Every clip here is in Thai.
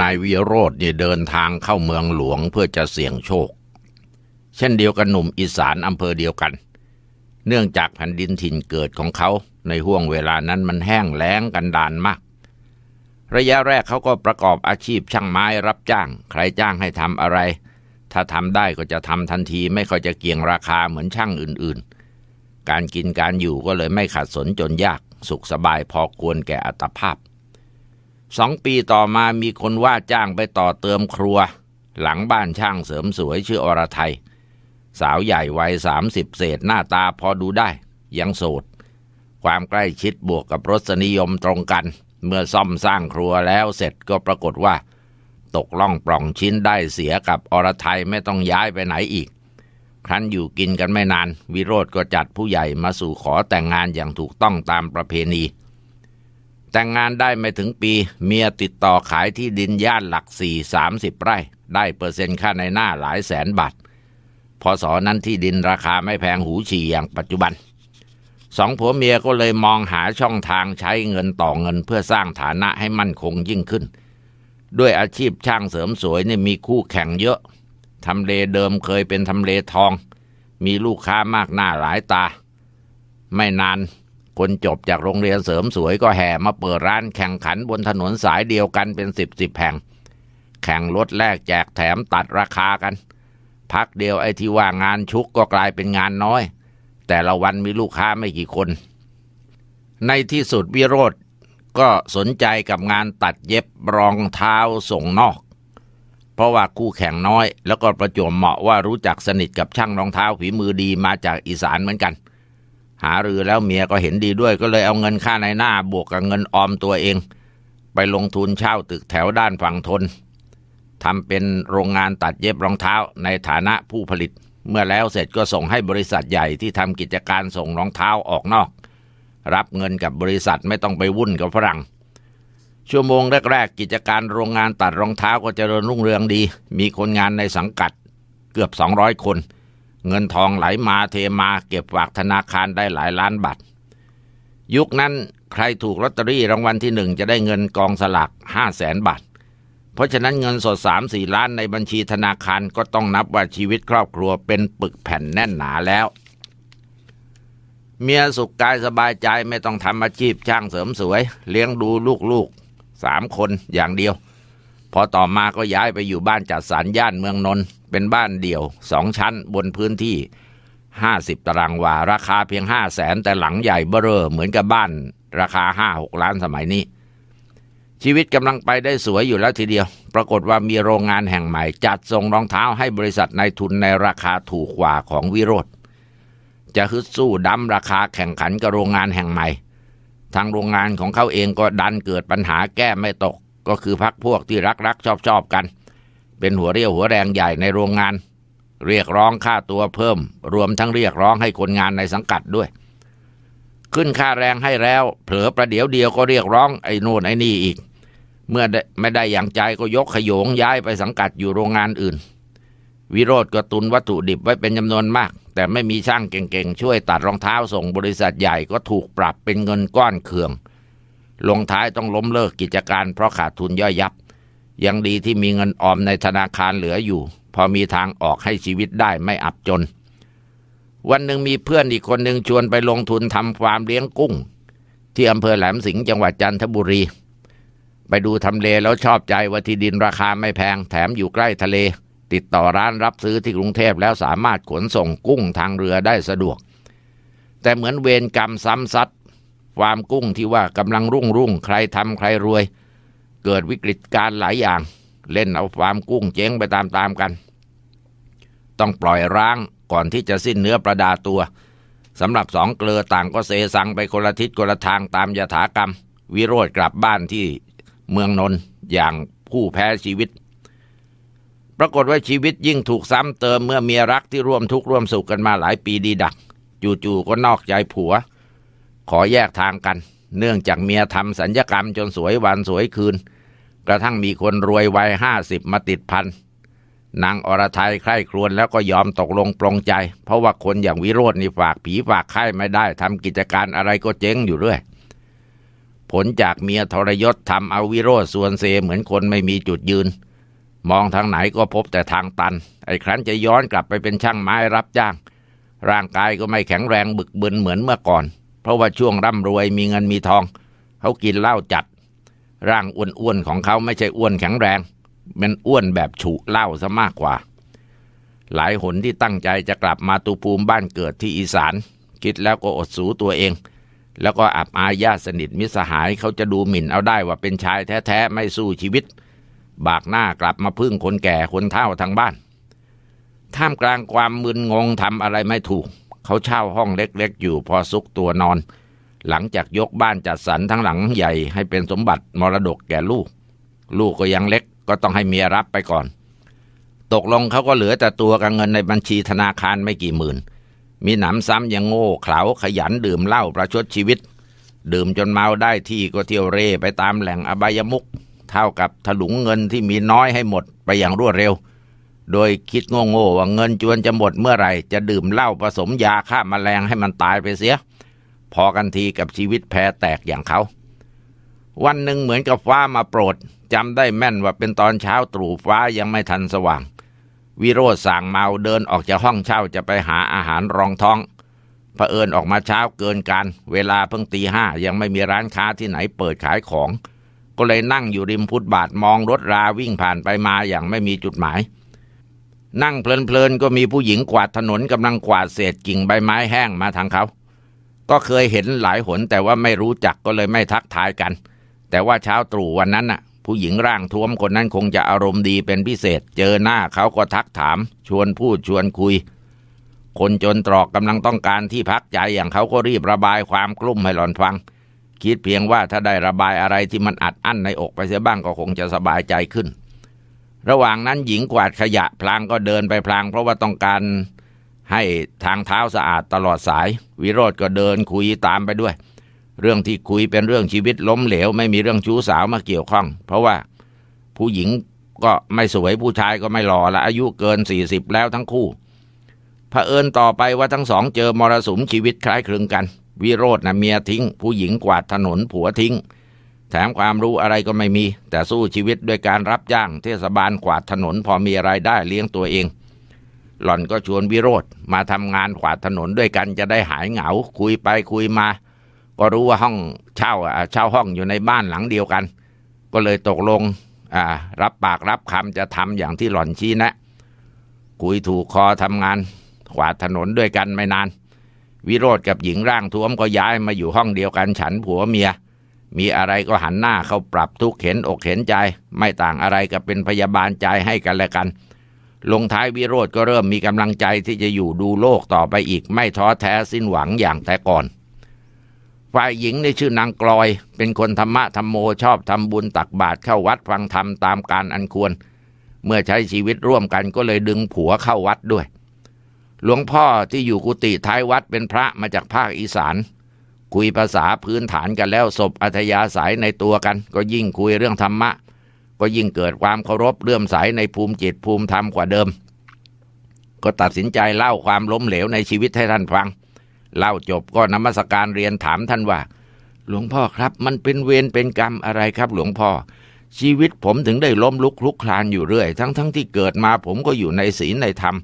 นายวิโรธเนี่ยเดินทางเข้าเมืองหลวงเพื่อจะเสี่ยงโชค เช่นเดียวกับหนุ่มอีสานอำเภอเดียวกัน เนื่องจากแผ่นดินถิ่นเกิดของเขาในห่วงเวลานั้นมันแห้งแล้งกันดานมาก ระยะแรกเขาก็ประกอบอาชีพช่างไม้รับจ้าง ใครจ้างให้ทำอะไร ถ้าทำได้ก็จะทำทันทีไม่ค่อยจะเกี่ยงราคาเหมือนช่างอื่นๆ การกินการอยู่ก็เลยไม่ขัดสนจนยากสุขสบายพอควรแก่อัตภาพ สองปีต่อมามีคนว่าจ้างไปต่อเติมครัว หลังบ้านช่างเสริมสวยชื่ออรไทย สาวใหญ่วัยสามสิบเศษหน้าตาพอดูได้ ยังโสด ความใกล้ชิดบวกกับรสนิยมตรงกัน เมื่อซ่อมสร้างครัวแล้วเสร็จก็ปรากฏว่า ตกล่องปล่องชิ้นได้เสียกับอรไทยไม่ต้องย้ายไปไหนอีก ครั้นอยู่กินกันไม่นาน วิโรธก็จัดผู้ใหญ่มาสู่ขอแต่งงานอย่างถูกต้องตามประเพณี แต่งงานได้ไม่ถึงปี เมียติดต่อขายที่ดินย่านหลักสี่สามสิบไร่ ได้เปอร์เซ็นต์ค่าในหน้าหลายแสนบาทพอสอนั้นที่ดินราคาไม่แพงหูฉี่อย่างปัจจุบันสองผัวเมียก็เลยมองหาช่องทางใช้เงินต่อเงินเพื่อสร้างฐานะให้มั่นคงยิ่งขึ้น ด้วยอาชีพช่างเสริมสวยเนี่ยมีคู่แข่งเยอะทำเลเดิมเคยเป็นทำเลทอง มีลูกค้ามากหน้าหลายตา ไม่นาน คนจบจากโรงเรียนเสริมสวยก็แห่มาเปิดร้านแข่งขันบนถนนสายเดียวกันเป็นสิบสิบแห่ง แข่งรถแลกแจกแถมตัดราคากัน พักเดียวไอ้ที่ว่างานชุกก็กลายเป็นงานน้อย แต่ละวันมีลูกค้าไม่กี่คน ในที่สุดวิโรธก็สนใจกับงานตัดเย็บรองเท้าส่งนอก เพราะว่าคู่แข่งน้อย แล้วก็ประจวบเหมาะว่ารู้จักสนิทกับช่างรองเท้าฝีมือดีมาจากอีสานเหมือนกัน หารือแล้วเมียก็เห็นดีด้วยก็เลยเอาเงินค่าในหน้าบวกกับเงินออมตัวเอง ไปลงทุนเช่าตึกแถวด้านฝั่งทนทำเป็นโรงงานตัดเย็บรองเท้าในฐานะผู้ผลิต เมื่อแล้วเสร็จก็ส่งให้บริษัทใหญ่ที่ทำกิจการส่งรองเท้าออกนอก รับเงินกับบริษัทไม่ต้องไปวุ่นกับฝรั่ง ชั่วโมงแรกๆกิจการโรงงานตัดรองเท้าก็เจริญรุ่งเรืองดี มีคนงานในสังกัดเกือบ 200 คน เงินทองไหลมาเทมาเก็บฝากธนาคารได้หลายล้านบาทยุคนั้นใครถูกลอตเตอรี่รางวัลที่หนึ่งจะได้เงินกองสลากห้าแสนบาท เพราะฉะนั้นเงินสดสามสี่ล้านในบัญชีธนาคารก็ต้องนับว่าชีวิตครอบครัวเป็นปึกแผ่นแน่นหนาแล้ว เมียสุขกายสบายใจไม่ต้องทำอาชีพช่างเสริมสวย เลี้ยงดูลูกๆสามคนอย่างเดียว พอต่อมาก็ย้ายไปอยู่บ้านจัดสรรย่านเมืองนนท์ เป็นบ้านเดี่ยวสองชั้นบนพื้นที่ห้าสิบตารางวา ราคาเพียงห้าแสนแต่หลังใหญ่เบ้อเร่อเหมือนกับบ้านราคาห้าหกล้านสมัยนี้ ชีวิตกำลังไปได้สวยอยู่แล้วทีเดียว ปรากฏว่ามีโรงงานแห่งใหม่ จัดส่งรองเท้าให้บริษัทนายทุนในราคาถูกกว่าของวิโรธจะฮึดสู้ดำราคาแข่งขันกับโรงงานแห่งใหม่ ทางโรงงานของเขาเองก็ดันเกิดปัญหาแก้ไม่ตก ก็คือพักพวกที่รักรักชอบชอบกัน เป็นหัวเรี่ยวหัวแรงใหญ่ในโรงงาน เรียกร้องค่าตัวเพิ่ม รวมทั้งเรียกร้องให้คนงานในสังกัดด้วย ขึ้นค่าแรงให้แล้ว เผลอประเดี๋ยวเดียวก็เรียกร้องไอ้โน่นไอ้นี่อีก เมื่อไม่ได้อย่างใจก็ยกขยงย้ายไปสังกัดอยู่โรงงานอื่น วิโรธก็ตุนวัตถุดิบไว้เป็นจำนวนมาก แต่ไม่มีช่างเก่งๆ ช่วยตัดรองเท้าส่งบริษัทใหญ่ก็ถูกปรับเป็นเงินก้อนเคือง ลงท้ายต้องล้มเลิกกิจการเพราะขาดทุนย่อยยับ ยังดีที่มีเงินออมในธนาคารเหลืออยู่ พอมีทางออกให้ชีวิตได้ไม่อับจน วันหนึ่งมีเพื่อนอีกคนหนึ่งชวนไปลงทุนทำฟาร์มเลี้ยงกุ้ง ที่อำเภอแหลมสิงห์จังหวัดจันทบุรี ไปดูทำเลแล้วชอบใจว่าที่ดินราคาไม่แพงแถมอยู่ใกล้ทะเล ติดต่อร้านรับซื้อที่กรุงเทพแล้วสามารถขนส่งกุ้งทางเรือได้สะดวก แต่เหมือนเวรกรรมซ้ำซัดฟาร์มกุ้งที่ว่ากำลังรุ่งรุ่งใครทำใครรวย เกิดวิกฤตการ์หลายอย่าง เล่นเอาฟาร์มกุ้งเจ๊งไปตามๆกัน ต้องปล่อยร้างก่อนที่จะสิ้นเนื้อประดาตัวสำหรับสองเกลือต่างก็เซซังไปคนละทิศคนละทางตามยถากรรม วิโรธกลับบ้านที่เมืองนนท์อย่างผู้แพ้ชีวิต ปรากฏว่าชีวิตยิ่งถูกซ้ำเติมเมื่อเมียรักที่ร่วมทุกข์ร่วมสุขกันมาหลายปีดีดัก จู่ๆก็นอกใจผัว ขอแยกทางกัน เนื่องจากเมียทำสัญญกรรมจนสวยวันสวยคืน กระทั่งมีคนรวยวัยห้าสิบมาติดพันนางอรไทยใคร่ครวญแล้วก็ยอมตกลงปลงใจ เพราะว่าคนอย่างวิโรจน์นี่ฝากผีฝากไข้ไม่ได้ทำกิจการอะไรก็เจ๊งอยู่เรื่อยผลจากเมียทรยศทำเอาวิโรธส่วนเซเหมือนคนไม่มีจุดยืน มองทางไหนก็พบแต่ทางตัน ไอ้ครั้นจะย้อนกลับไปเป็นช่างไม้รับจ้าง ร่างกายก็ไม่แข็งแรงบึกบึนเหมือนเมื่อก่อน เพราะว่าช่วงร่ำรวยมีเงินมีทอง เขากินเหล้าจัด ร่างอ้วนๆของเขาไม่ใช่อ้วนแข็งแรงมันอ้วนแบบฉุเหล้าซะมากกว่า หลายหนที่ตั้งใจจะกลับมาตุภูมิบ้านเกิดที่อีสาน คิดแล้วก็อดสูตัวเอง แล้วก็อับอายญาติสนิทมิสหายเขาจะดูหมิ่นเอาได้ว่าเป็นชายแท้ๆไม่สู้ชีวิต บากหน้ากลับมาพึ่งคนแก่คนเฒ่าทางบ้านท่ามกลางความมึนงงทำอะไรไม่ถูก เขาเช่าห้องเล็กๆ อยู่พอซุกตัวนอน หลังจากยกบ้านจัดสรรทั้งหลังใหญ่ให้เป็นสมบัติมรดกแก่ลูก ลูกก็ยังเล็กก็ต้องให้เมียรับไปก่อน ตกลงเขาก็เหลือแต่ตัวกับเงินในบัญชีธนาคารไม่กี่หมื่น มีหนำซ้ำยังโง่เขลาขยันดื่มเหล้าประชดชีวิต ดื่มจนเมาได้ที่ก็เที่ยวเร่ไปตามแหล่งอบายมุกเท่ากับถลุงเงินที่มีน้อยให้หมดไปอย่างรวดเร็ว โดยคิดโง่ๆว่าเงินจวนจะหมดเมื่อไหร่ จะดื่มเหล้าผสมยาฆ่ามาแมลงให้มันตายไปเสีย พอกันทีกับชีวิตแพ้แตกอย่างเขา วันหนึ่งเหมือนกับฟ้ามาโปรดจำได้แม่นว่าเป็นตอนเช้าตรู่ฟ้ายังไม่ทันสว่าง วิโรธสั่งเมาเดินออกจากห้องเช่าจะไปหาอาหารรองท้องเผอิญออกมาเช้าเกินการ เวลาเพิ่งตีห้ายังไม่มีร้านค้าที่ไหนเปิดขายของ ก็เลยนั่งอยู่ริมฟุตบาทมองรถราวิ่งผ่านไปมาอย่างไม่มีจุดหมาย นั่งเพลินๆก็มีผู้หญิงกวาดถนนกำลังกวาดเศษกิ่งใบไม้แห้งมาทางเขา ก็เคยเห็นหลายหนแต่ว่าไม่รู้จักก็เลยไม่ทักทายกัน แต่ว่าเช้าตรู่วันนั้นน่ะ ผู้หญิงร่างท้วมคนนั้นคงจะอารมณ์ดีเป็นพิเศษ เจอหน้าเขาก็ทักถาม ชวนพูดชวนคุย คนจนตรอกกำลังต้องการที่พักใจอย่างเขาก็รีบระบายความกลุ้มให้หลอนฟัง คิดเพียงว่าถ้าได้ระบายอะไรที่มันอัดอั้นในอกไปเสียบ้างก็คงจะสบายใจขึ้น ระหว่างนั้นหญิงกวาดขยะพลางก็เดินไปพลาง เพราะว่าต้องการให้ทางเท้าสะอาดตลอดสาย วิโรธก็เดินคุยตามไปด้วย เรื่องที่คุยเป็นเรื่องชีวิตล้มเหลว ไม่มีเรื่องชู้สาวมาเกี่ยวข้อง เพราะว่าผู้หญิงก็ไม่สวยผู้ชายก็ไม่หล่อละอายุเกินสี่สิบแล้วทั้งคู่เผอิญต่อไปว่าทั้งสองเจอมรสุมชีวิตคล้ายคลึงกัน วิโรธนะเมียทิ้ง ผู้หญิงกวาดถนนผัวทิ้ง แถมความรู้อะไรก็ไม่มี แต่สู้ชีวิตด้วยการรับจ้างเทศบาลกวาดถนนพอมีรายได้เลี้ยงตัวเอง หล่อนก็ชวนวิโรธมาทำงานกวาดถนนด้วยกันจะได้หายเหงา คุยไปคุยมา ก็รู้ว่าห้องเช่าเช่าห้องอยู่ในบ้านหลังเดียวกัน ก็เลยตกลงรับปากรับคำจะทำอย่างที่หล่อนชี้แนะคุยถูกคอทำงานกวาดถนนด้วยกันไม่นาน วิโรธกับหญิงร่างท้วมก็ย้ายมาอยู่ห้องเดียวกันฉันผัวเมีย มีอะไรก็หันหน้าเข้าปรับทุกข์เห็นอกเห็นใจ ไม่ต่างอะไรกับเป็นพยาบาลใจให้กันและกัน ลงท้ายวิโรธก็เริ่มมีกำลังใจที่จะอยู่ดูโลกต่อไปอีก ไม่ท้อแท้สิ้นหวังอย่างแต่ก่อน ฝ่ายหญิงในชื่อนางกลอย เป็นคนธรรมะธรรมโมชอบทำบุญตักบาตรเข้าวัดฟังธรรมตามการอันควร เมื่อใช้ชีวิตร่วมกันก็เลยดึงผัวเข้าวัดด้วย หลวงพ่อที่อยู่กุฏิท้ายวัดเป็นพระมาจากภาคอีสาน คุยภาษาพื้นฐานกันแล้วศพอัธยาศัยในตัวกัน ก็ยิ่งคุยเรื่องธรรมะ ก็ยิ่งเกิดความเคารพเลื่อมใสในภูมิจิตภูมิธรรมกว่าเดิม ก็ตัดสินใจเล่าความล้มเหลวในชีวิตให้ท่านฟัง เล่าจบก็นมัสการเรียนถามท่านว่า หลวงพ่อครับ มันเป็นเวรเป็นกรรมอะไรครับ หลวงพ่อ ชีวิตผมถึงได้ล้มลุกคลุกคลานอยู่เรื่อย ทั้งทั้งที่เกิดมาผมก็อยู่ในศีลในธรรม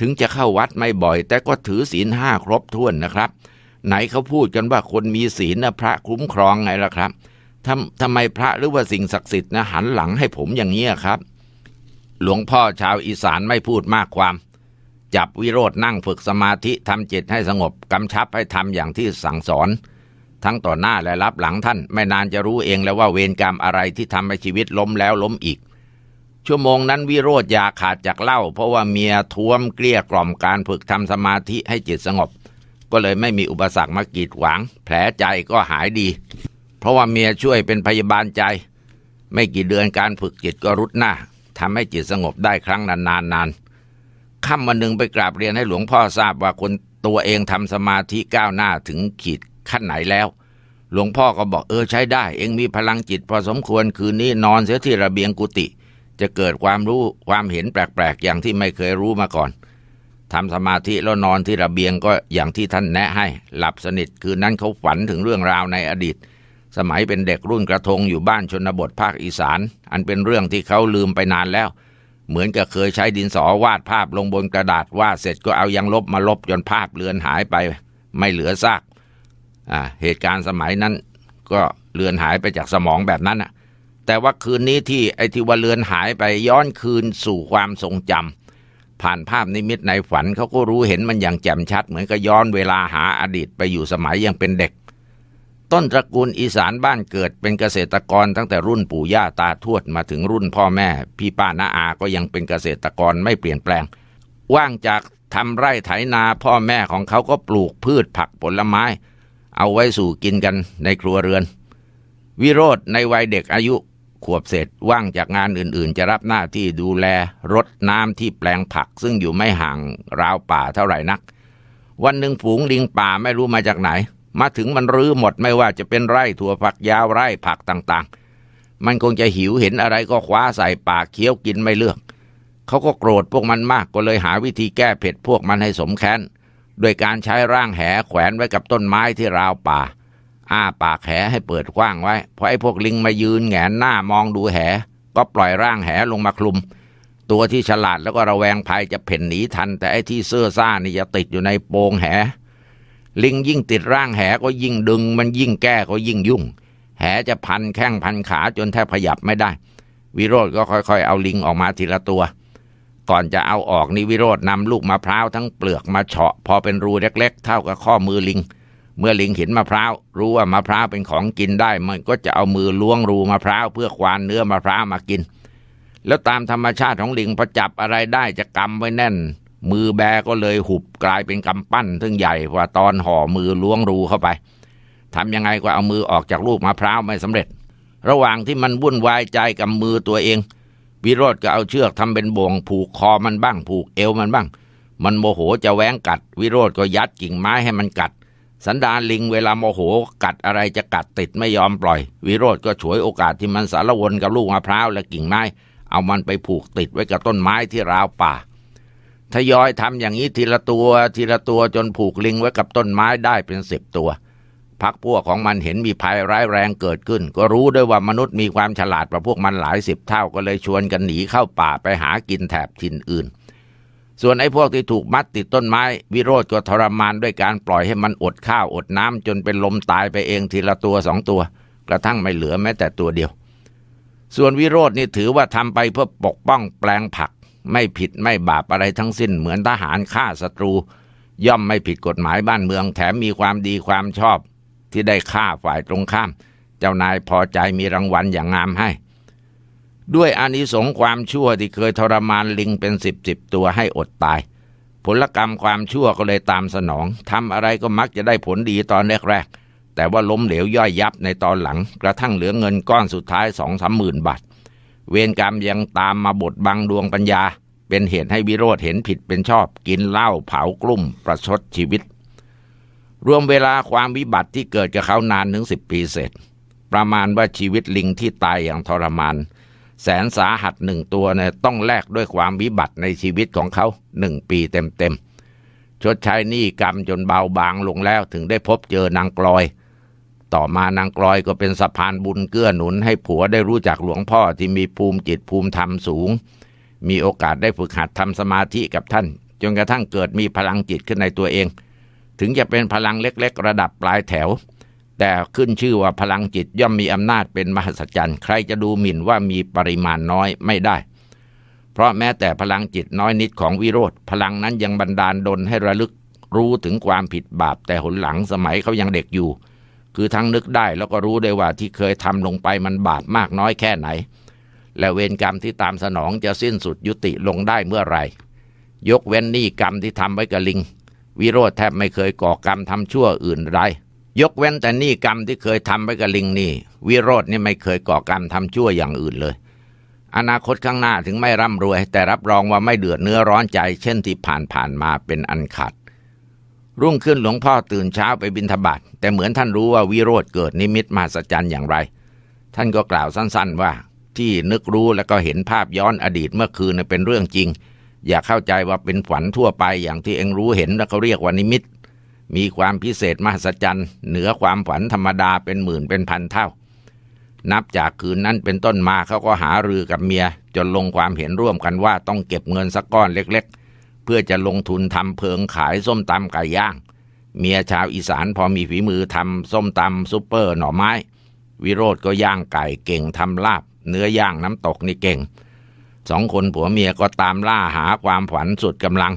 ถึงจะเข้าวัดไม่บ่อย แต่ก็ถือศีลห้าครบถ้วนนะครับ ไหนเขาพูดกันว่าคนมีศีลนะพระคุ้มครองไงล่ะครับทำทำไมพระหรือว่าสิ่งศักดิ์สิทธิ์นะหันหลังให้ผมอย่างนี้ครับ หลวงพ่อชาวอีสานไม่พูดมากความ จับวิโรธนั่งฝึกสมาธิทำจิตให้สงบกำชับให้ทำอย่างที่สั่งสอน ทั้งต่อหน้าและรับหลังท่าน ไม่นานจะรู้เองแล้วว่าเวรกรรมอะไรที่ทำให้ชีวิตล้มแล้วล้มอีกชั่วโมงนั้นวิโรธอยาขาดจากเหล้าเพราะว่าเมียท้วมเกลี้ยกล่อมการฝึกทำสมาธิให้จิตสงบ ก็เลยไม่มีอุปสรรคมากีดขวาง แผลใจก็หายดี เพราะว่าเมียช่วยเป็นพยาบาลใจ ไม่กี่เดือนการฝึกจิตก็รุดหน้าทำให้จิตสงบได้ครั้งนานๆนานนานค่ำวันหนึ่งไปกราบเรียนให้หลวงพ่อทราบว่าคนตัวเองทำสมาธิก้าวหน้าถึงขีดขั้นไหนแล้ว หลวงพ่อก็บอกเออใช้ได้ เองมีพลังจิตพอสมควรคืนนี้นอนเสียที่ระเบียงกุฏิจะเกิดความรู้ความเห็นแปลกๆ อย่างที่ไม่เคยรู้มาก่อน ทำสมาธิแล้วนอนที่ระเบียงก็อย่างที่ท่านแนะให้ หลับสนิทคืนนั้นเขาฝันถึงเรื่องราวในอดีต สมัยเป็นเด็กรุ่นกระทงอยู่บ้านชนบทภาคอีสาน อันเป็นเรื่องที่เขาลืมไปนานแล้ว เหมือนกับเคยใช้ดินสอวาดภาพลงบนกระดาษวาดเสร็จก็เอายังลบมาลบจนภาพเลือนหายไป ไม่เหลือซากอ่าเหตุการณ์สมัยนั้นก็เลือนหายไปจากสมองแบบนั้นอะแต่ว่าคืนนี้ที่ไอที่ว่าเลือนหายไปย้อนคืนสู่ความทรงจำ ผ่านภาพนิมิตในฝันเขาก็รู้เห็นมันอย่างแจ่มชัด เหมือนกับย้อนเวลาหาอดีตไปอยู่สมัยยังเป็นเด็ก ต้นตระกูลอีสานบ้านเกิดเป็นเกษตรกรตั้งแต่รุ่นปู่ย่าตาทวดมาถึงรุ่นพ่อแม่ พี่ป้าน้าอาก็ยังเป็นเกษตรกรไม่เปลี่ยนแปลง ว่างจากทำไร่ไถนาพ่อแม่ของเขาก็ปลูกพืชผักผลไม้ เอาไว้สู่กินกันในครัวเรือน วิโรธในวัยเด็กอายุ ขวบเศษว่างจากงานอื่นๆ จะรับหน้าที่ดูแลรดน้ำที่แปลงผัก ซึ่งอยู่ไม่ห่างราวป่าเท่าไหร่นัก วันหนึ่งฝูงลิงป่าไม่รู้มาจากไหน มาถึงมันรื้อหมดไม่ว่าจะเป็นไร่ถั่วผักยาวไร่ผักต่างๆ มันคงจะหิวเห็นอะไรก็คว้าใส่ปากเคี้ยวกินไม่เลือก เขาก็โกรธพวกมันมากก็เลยหาวิธีแก้เผ็ดพวกมันให้สมแค้นโดยการใช้ร่างแหแขวนไว้กับต้นไม้ที่ราวป่า อ้าปากแหให้เปิดกว้างไว้พอไอ้พวกลิงมายืนแงนหน้ามองดูแห ก็ปล่อยร่างแหลงมาคลุม ตัวที่ฉลาดแล้วก็ระแวงภัยจะเพ่นหนีทัน แต่ไอ้ที่เสื้อซ่านี่จะติดอยู่ในโปงแห ลิงยิ่งติดร่างแหก็ยิ่งดึง มันยิ่งแก้ก็ยิ่งยุ่ง แหจะพันแข้งพันขาจนแทบขยับไม่ได้ วิโรธก็ค่อยๆ เอาลิงออกมาทีละตัว ก่อนจะเอาออกนี่วิโรธนำลูกมะพร้าวทั้งเปลือกมาเฉาะ พอเป็นรูเล็ก ๆ เท่ากับข้อมือลิง เมื่อลิงเห็นมะพร้าวรู้ว่ามะพร้าวเป็นของกินได้ มันก็จะเอามือล้วงรูมะพร้าวเพื่อควานเนื้อมะพร้าวมากิน แล้วตามธรรมชาติของลิงพอจับอะไรได้จะกำไว้แน่น มือแบก็เลยหุบกลายเป็นกำปั้นซึ่งใหญ่กว่าตอนห่อมือล้วงรูเข้าไปทำยังไงก็เอามือออกจากลูกมะพร้าวไม่สำเร็จ ระหว่างที่มันวุ่นวายใจกับมือตัวเอง วิโรธก็เอาเชือกทำเป็นบ่วงผูกคอมันบ้าง ผูกเอวมันบ้าง มันโมโหจะแหวงกัด วิโรธก็ยัดกิ่งไม้ให้มันกัด สันดานลิงเวลาโมโหกัดอะไรจะกัดติดไม่ยอมปล่อย วิโรธก็ฉวยโอกาสที่มันสารวนกับลูกมะพร้าวและกิ่งไม้เอามันไปผูกติดไว้กับต้นไม้ที่ราวป่าทยอยทำอย่างนี้ทีละตัวทีละตัวจนผูกลิงไว้กับต้นไม้ได้เป็นสิบตัวพักพวกของมันเห็นมีภัยร้ายแรงเกิดขึ้น ก็รู้ด้วยว่ามนุษย์มีความฉลาดกว่าพวกมันหลายสิบเท่าก็เลยชวนกันหนีเข้าป่าไปหากินแถบถิ่นอื่น ส่วนไอ้พวกที่ถูกมัดติดต้นไม้ วิโรธก็ทรมานด้วยการปล่อยให้มันอดข้าวอดน้ำจนเป็นลมตายไปเองทีละตัวสองตัว กระทั่งไม่เหลือแม้แต่ตัวเดียว ส่วนวิโรธนี่ถือว่าทำไปเพื่อปกป้องแปลงผัก ไม่ผิดไม่บาปอะไรทั้งสิ้นเหมือนทหารฆ่าศัตรู ย่อมไม่ผิดกฎหมายบ้านเมือง แถมมีความดีความชอบ ที่ได้ฆ่าฝ่ายตรงข้าม เจ้านายพอใจมีรางวัลอย่างงามให้ ด้วยอานิสงส์ความชั่วที่เคยทรมานลิงเป็นสิบสิบตัวให้อดตาย ผลกรรมความชั่วก็เลยตามสนองทำอะไรก็มักจะได้ผลดีตอนแรกๆแต่ว่าล้มเหลวย่อยยับในตอนหลัง กระทั่งเหลือเงินก้อนสุดท้ายสองสามหมื่นบาทเวรกรรมยังตามมาบดบังดวงปัญญา เป็นเหตุให้วิโรธเห็นผิดเป็นชอบ กินเหล้าเผากลุ่ม ประชดชีวิต รวมเวลาความวิบัติที่เกิดกับเขานานถึงสิบปีเศษประมาณว่าชีวิตลิงที่ตายอย่างทรมาน แสนสาหัสหนึ่งตัวเนี่ยต้องแลกด้วยความวิบัติในชีวิตของเขาหนึ่งปีเต็มๆชดใช้หนี้กรรมจนเบาบางลงแล้วถึงได้พบเจอนางกลอย ต่อมานางกลอยก็เป็นสะพานบุญเกื้อหนุนให้ผัวได้รู้จักหลวงพ่อที่มีภูมิจิตภูมิธรรมสูง มีโอกาสได้ฝึกหัดทำสมาธิกับท่าน จนกระทั่งเกิดมีพลังจิตขึ้นในตัวเอง ถึงจะเป็นพลังเล็ก ๆ ระดับปลายแถว แต่ขึ้นชื่อว่าพลังจิตย่อมมีอำนาจเป็นมหัศจรรย์ ใครจะดูหมิ่นว่ามีปริมาณน้อยไม่ได้ เพราะแม้แต่พลังจิตน้อยนิดของวิโรธพลังนั้นยังบันดาลดลให้ระลึกรู้ถึงความผิดบาป แต่หนหลังสมัยเขายังเด็กอยู่ คือทั้งนึกได้แล้วก็รู้ได้ว่าที่เคยทำลงไปมันบาปมากน้อยแค่ไหน และเวรกรรมที่ตามสนองจะสิ้นสุดยุติลงได้เมื่อไหร่ ยกเว้นหนี้กรรมที่ทำไว้กับลิง วิโรธแทบไม่เคยก่อกรรมทำชั่วอื่นไร ยกเว้นแต่หนี้กรรมที่เคยทำไว้กับลิงนี่ วิโรธนี่ไม่เคยก่อกรรมทำชั่วอย่างอื่นเลย อนาคตข้างหน้าถึงไม่ร่ำรวย แต่รับรองว่าไม่เดือดเนื้อร้อนใจ เช่นที่ผ่านผ่านมาเป็นอันขาดรุ่งขึ้นหลวงพ่อตื่นเช้าไปบิณฑบาตแต่เหมือนท่านรู้ว่าวิโรธเกิดนิมิตมหัศจรรย์อย่างไร ท่านก็กล่าวสั้น ๆ ว่า ที่นึกรู้แล้วก็เห็นภาพย้อนอดีตเมื่อคืนเป็นเรื่องจริง อย่าเข้าใจว่าเป็นฝันทั่วไปอย่างที่เองรู้เห็นแล้วเขาเรียกว่านิมิต มีความพิเศษมหัศจรรย์ เหนือความฝันธรรมดาเป็นหมื่นเป็นพันเท่า นับจากคืนนั้นเป็นต้นมาเขาก็หารือกับเมีย จนลงความเห็นร่วมกันว่าต้องเก็บเงินสักก้อนเล็กๆ เพื่อจะลงทุนทำเพิงขายส้มตำไก่ย่าง เมียชาวอีสานพอมีฝีมือทำส้มตำซุปเปอร์หน่อไม้ วิโรธก็ย่างไก่เก่งทำลาบ เนื้อย่างน้ำตกนี่เก่งสองคนผัวเมียก็ตามล่าหาความฝันสุดกำลัง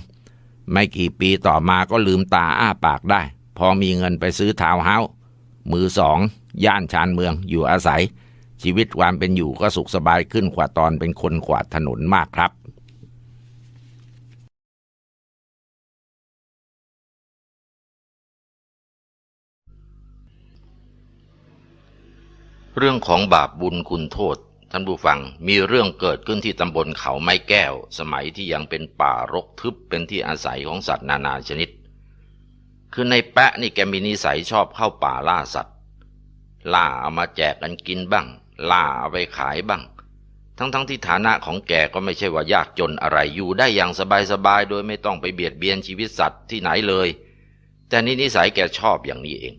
ไม่กี่ปีต่อมาก็ลืมตาอ้าปากได้ พอมีเงินไปซื้อทาวเฮาส์มือสอง ย่านชานเมืองอยู่อาศัย ชีวิตความเป็นอยู่ก็สุขสบายขึ้นกว่าตอนเป็นคนขวาดถนนมากครับเรื่องของบาปบุญคุณโทษ ท่านผู้ฟังมีเรื่องเกิดขึ้นที่ตำบลเขาไม้แก้ว สมัยที่ยังเป็นป่ารกทึบเป็นที่อาศัยของสัตว์นานาชนิด คือในแปะนี่แกมีนิสัยชอบเข้าป่าล่าสัตว์ ล่าเอามาแจกกันกินบ้าง ล่าเอาไปขายบ้าง ทั้งๆทที่ฐานะของแกก็ไม่ใช่ว่ายากจนอะไรอยู่ได้อย่างสบายๆโดยไม่ต้องไปเบียดเบียนชีวิตสัตว์ที่ไหนเลย แต่นี่นิสัยแกชอบอย่างนี้เอง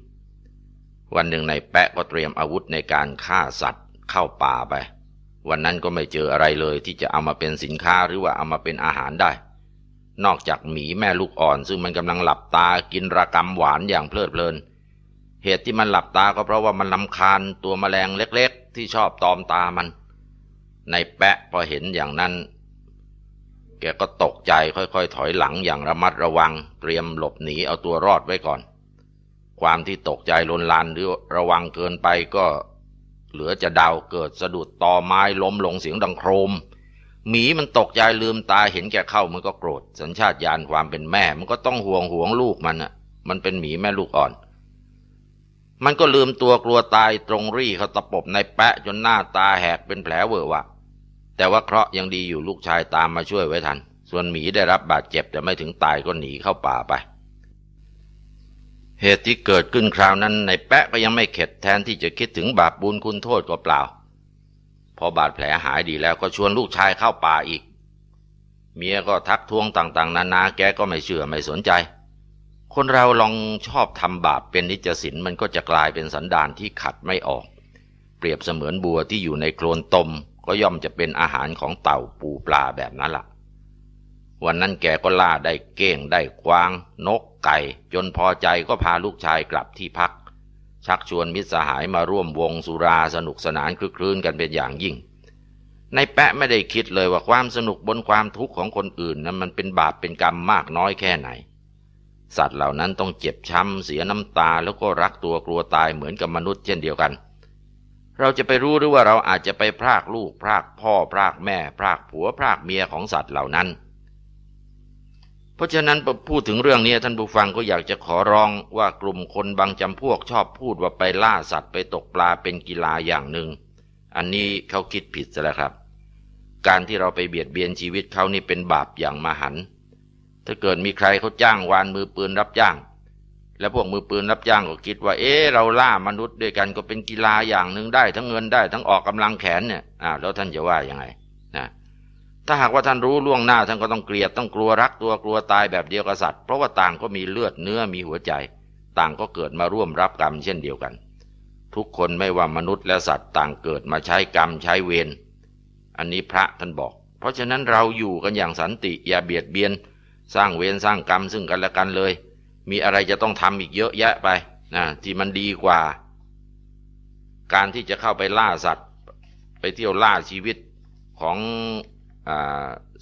วันหนึ่งในแปะก็เตรียมอาวุธในการฆ่าสัตว์เข้าป่าไป วันนั้นก็ไม่เจออะไรเลยที่จะเอามาเป็นสินค้าหรือว่าเอามาเป็นอาหารได้ นอกจากหมีแม่ลูกอ่อน ซึ่งมันกำลังหลับตากินระกำหวานอย่างเพลิดเพลิน เหตุที่มันหลับตาก็เพราะว่ามันลำคาญตัวแมลงเล็กๆ ที่ชอบตอมตามัน ในแปะพอเห็นอย่างนั้น แกก็ตกใจค่อยๆ ถอยหลังอย่างระมัดระวัง เตรียมหลบหนีเอาตัวรอดไว้ก่อน ความที่ตกใจลนลานหรือระวังเกินไปก็ เหลือจะเดาเกิดสะดุดตอไม้ล้มลงเสียงดังโครม หมีมันตกใจลืมตาเห็นแกเข้ามันก็โกรธ สัญชาตญาณความเป็นแม่ มันก็ต้องห่วงห่วงลูกมันอะ มันเป็นหมีแม่ลูกอ่อน มันก็ลืมตัวกลัวตายตรงรี่เขาตะปบในแปะจนหน้าตาแหกเป็นแผลเวอะวะ แต่ว่าเคราะห์ยังดีอยู่ลูกชายตามมาช่วยไว้ทัน ส่วนหมีได้รับบาดเจ็บแต่ไม่ถึงตายก็หนีเข้าป่าไป เหตุที่เกิดขึ้นคราวนั้นในแปะก็ยังไม่เข็ดแทนที่จะคิดถึงบาปบุญคุณโทษก็เปล่า พอบาดแผลหายดีแล้วก็ชวนลูกชายเข้าป่าอีก เมียก็ทักท้วงต่างๆ นานาแกก็ไม่เชื่อไม่สนใจ คนเราลองชอบทำบาปเป็นนิจสินมันก็จะกลายเป็นสันดานที่ขัดไม่ออก เปรียบเสมือนบัวที่อยู่ในโคลนตมก็ย่อมจะเป็นอาหารของเต่าปูปลาแบบนั้นล่ะ วันนั้นแกก็ล่าได้เก้งได้กวาง นก ไก่ จนพอใจก็พาลูกชายกลับที่พัก ชักชวนมิตรสหายมาร่วมวงสุราสนุกสนานคลึกคลื้นกันเป็นอย่างยิ่งในแปะไม่ได้คิดเลยว่าความสนุกบนความทุกข์ของคนอื่นนั้นมันเป็นบาปเป็นกรรมมากน้อยแค่ไหน สัตว์เหล่านั้นต้องเจ็บช้ำเสียน้ำตาแล้วก็รักตัวกลัวตายเหมือนกับมนุษย์เช่นเดียวกัน เราจะไปรู้หรือว่าเราอาจจะไปพรากลูกพรากพ่อพรากแม่ พรากผัวพรากเมียของสัตว์เหล่านั้น ราะฉะนั้นพูดถึงเรื่องนี้ท่านผู้ฟังก็อยากจะขอร้องว่ากลุ่มคนบางจำพวกชอบพูดว่าไปล่าสัตว์ไปตกปลาเป็นกีฬาอย่างหนึ่ง อันนี้เขาคิดผิดซะแล้วครับ การที่เราไปเบียดเบียนชีวิตเขานี่เป็นบาปอย่างมหันต์ถ้าเกิดมีใครเขาจ้างวานมือปืนรับจ้าง แล้วพวกมือปืนรับจ้างก็คิดว่า เอ๊เราล่ามนุษย์ด้วยกันก็เป็นกีฬาอย่างหนึ่งได้ ทั้งเงินได้ทั้งออกกำลังแขนเนี่ยอ้าวแล้วท่านจะว่ายังไง ถ้าหากว่าท่านรู้ล่วงหน้าท่านก็ต้องเกลียดต้องกลัวรักตัวกลัวตายแบบเดียวกับสัตว์เพราะว่าต่างก็มีเลือดเนื้อมีหัวใจ ต่างก็เกิดมาร่วมรับกรรมเช่นเดียวกัน ทุกคนไม่ว่ามนุษย์และสัตว์ต่างเกิดมาใช้กรรมใช้เวรอันนี้พระท่านบอก เพราะฉะนั้นเราอยู่กันอย่างสันติอย่าเบียดเบียน สร้างเวรสร้างกรรมซึ่งกันและกันเลย มีอะไรจะต้องทำอีกเยอะแยะไปนะที่มันดีกว่า การที่จะเข้าไปล่าสัตว์ ไปเที่ยวล่าชีวิตของ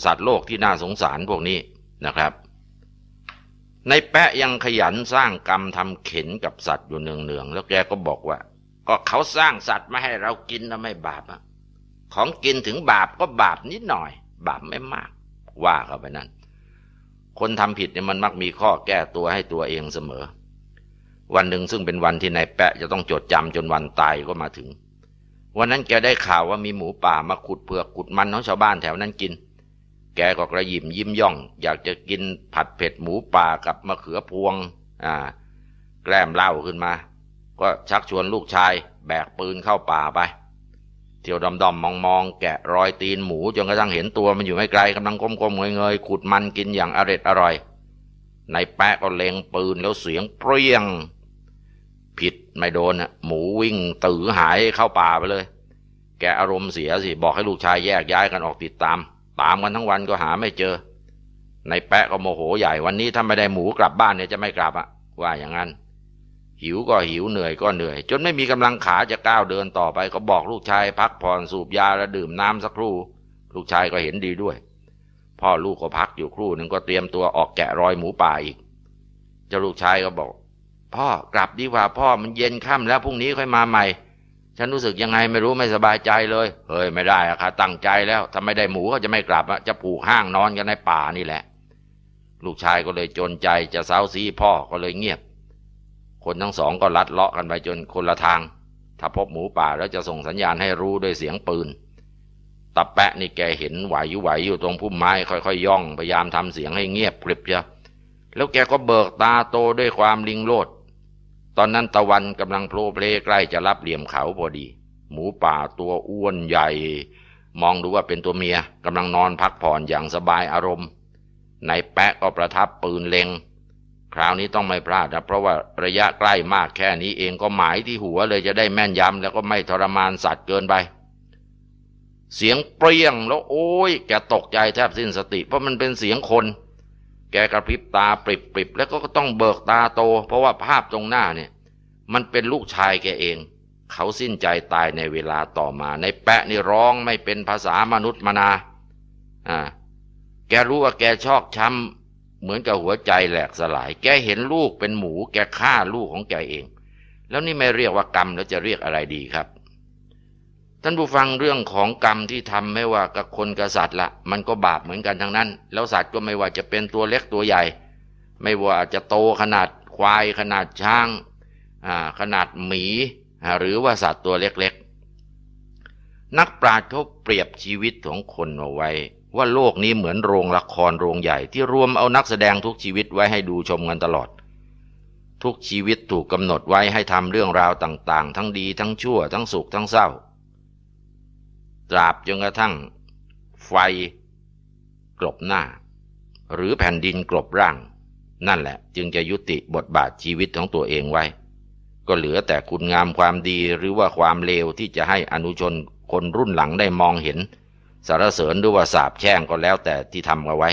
สัตว์โลกที่น่าสงสารพวกนี้นะครับ ในแปะยังขยันสร้างกรรมทำเข็นกับสัตว์อยู่เนืองๆแล้วแกก็บอกว่า ก็เขาสร้างสัตว์มาให้เรากินนะไม่บาปอะของกินถึงบาปก็บาปนิดหน่อย บาปไม่มาก ว่าเขาไปนั่นคนทำผิดเนี่ยมันมักมีข้อแก้ตัวให้ตัวเองเสมอ วันหนึ่งซึ่งเป็นวันที่นายแปะจะต้องจดจำจนวันตายก็มาถึง วันนั้นแกได้ข่าวว่ามีหมูป่ามาขุดเผือกขุดมันของชาวบ้านแถวนั้นกิน แกก็กระยิมยิ้มย่อง อยากจะกินผัดเผ็ดหมูป่ากับมะเขือพวง อ่า แกล้มเหล้าขึ้นมา ก็ชักชวนลูกชาย แบกปืนเข้าป่าไป เที่ยวดอมดอมมองมองๆแกะรอยตีนหมูจนกระทั่งเห็นตัวมันอยู่ไม่ไกลกำลังก้มๆเงยๆขุดมันกินอย่างอร็ดอร่อย ในแปะก็เล็งปืนแล้วเสียงเปรี้ยง ผิดไม่โดนอะหมูวิ่งตือหายเข้าป่าไปเลย แกอารมณ์เสียสิ บอกให้ลูกชายแยกย้ายกันออกติดตาม ตามกันทั้งวันก็หาไม่เจอ ในแปะก็โมโหใหญ่วันนี้ถ้าไม่ได้หมูกลับบ้านเนี่ยจะไม่กลับอะว่าอย่างนั้น หิวก็หิวเหนื่อยก็เหนื่อย จนไม่มีกำลังขาจะก้าวเดินต่อไป ก็บอกลูกชาย พักผ่อนสูบยาและดื่มน้ำสักครู่ ลูกชายก็เห็นดีด้วย พ่อลูกก็พักอยู่ครู่หนึ่งก็เตรียมตัวออกแกะรอยหมูป่าอีกเจ้าลูกชายก็บอก พ่อกลับดีกว่าพ่อมันเย็นค่ำแล้วพรุ่งนี้ค่อยมาใหม่ ฉันรู้สึกยังไงไม่รู้ไม่สบายใจเลย เฮ้ยไม่ได้อะค่ะตั้งใจแล้วถ้าไม่ได้หมูก็จะไม่กลับอะจะผูกห้างนอนกันในป่านี่แหละ ลูกชายก็เลยจนใจจะเซ้าซีพ่อก็เลยเงียบ คนทั้งสองก็ลัดเลาะกันไปจนคนละทาง ถ้าพบหมูป่าแล้วจะส่งสัญญาณให้รู้ด้วยเสียงปืนตะแปะนี่แกเห็นไหวอยู่ไหวอยู่ตรงพุ่มไม้ค่อยๆย่องพยายามทำเสียงให้เงียบกริบเชียแล้วแกก็เบิกตาโตด้วยความลิงโลด ตอนนั้นตะวันกำลังโผล่เพลใกล้จะรับเหลี่ยมเขาพอดี หมูป่าตัวอ้วนใหญ่ มองดูว่าเป็นตัวเมียกำลังนอนพักผ่อนอย่างสบายอารมณ์ในแปะก็ประทับปืนเล็ง คราวนี้ต้องไม่พลาดนะเพราะว่าระยะใกล้มากแค่นี้เองก็หมายที่หัวเลยจะได้แม่นยำแล้วก็ไม่ทรมานสัตว์เกินไปเสียงเปรี้ยงแล้วโอ้ยแกตกใจแทบสิ้นสติ เพราะมันเป็นเสียงคน แกกระพริบตาปริบๆแล้วก็ต้องเบิกตาโต เพราะว่าภาพตรงหน้าเนี่ย มันเป็นลูกชายแกเอง เขาสิ้นใจตายในเวลาต่อมา ในแปะนี่ร้องไม่เป็นภาษามนุษย์มนา อ่า แกรู้ว่าแกชอกช้ำเหมือนกับหัวใจแหลกสลาย แกเห็นลูกเป็นหมู แกฆ่าลูกของแกเอง แล้วนี่ไม่เรียกว่ากรรมแล้วจะเรียกอะไรดีครับ ท่านผู้ฟังเรื่องของกรรมที่ทำไม่ว่ากับคนกับสัตว์ละมันก็บาปเหมือนกันทั้งนั้น แล้วสัตว์ก็ไม่ว่าจะเป็นตัวเล็กตัวใหญ่ ไม่ว่าจะโตขนาดควายขนาดช้างขนาดหมี หรือว่าสัตว์ตัวเล็กๆ นักปราชญ์เขาเปรียบชีวิตของคนเอาไว้ ว่าโลกนี้เหมือนโรงละครโรงใหญ่ที่รวมเอานักแสดงทุกชีวิตไว้ให้ดูชมกันตลอดทุกชีวิตถูกกำหนดไว้ให้ทำเรื่องราวต่าง ๆ ทั้งดีทั้งชั่วทั้งสุขทั้งเศร้า ตราบจนกระทั่ง ไฟกลบหน้า หรือแผ่นดินกลบร่าง นั่นแหละ จึงจะยุติบทบาทชีวิตของตัวเองไว้ ก็เหลือแต่คุณงามความดีหรือว่าความเลวที่จะให้อนุชนคนรุ่นหลังได้มองเห็นสารเสริญหรือว่าสาบแช่งก็แล้วแต่ที่ทำเอาไว้